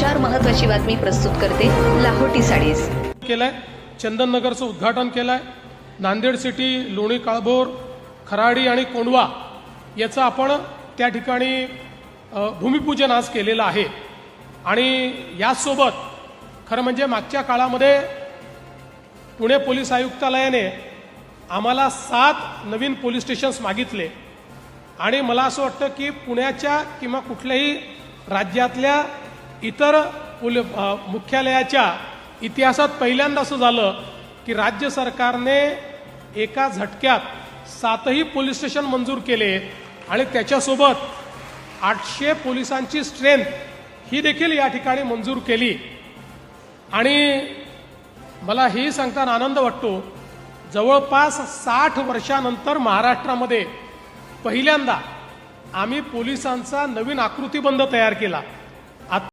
चार महत्वाची बातमी प्रस्तुत करते लाहोटी साडीज केलाय. चंदननगरचं उद्घाटन केलं आहे नांदेड सिटी लोणी काळभोर खराडी आणि कोंडवा याचं आपण त्या ठिकाणी भूमिपूजन आज केलेलं आहे. आणि याचसोबत खरं म्हणजे मागच्या काळामध्ये पुणे पोलीस आयुक्तालयाने आम्हाला सात नवीन पोलीस स्टेशन्स मागितले. आणि मला असं वाटतं की पुण्याच्या किंवा कुठल्याही राज्यातल्या इतर पुल मुख्यालयाच्या इतिहासात पहिल्यांदा असं झालं की राज्य सरकारने एका झटक्यात सातही पोलीस स्टेशन मंजूर केले आणि त्याच्यासोबत आठशे पोलिसांची स्ट्रेंथ ही देखील या ठिकाणी मंजूर केली. आणि मला हेही सांगताना आनंद वाटतो जवळपास साठ वर्षानंतर महाराष्ट्रामध्ये पहिल्यांदा आम्ही पोलिसांचा नवीन आकृतीबंध तयार केला.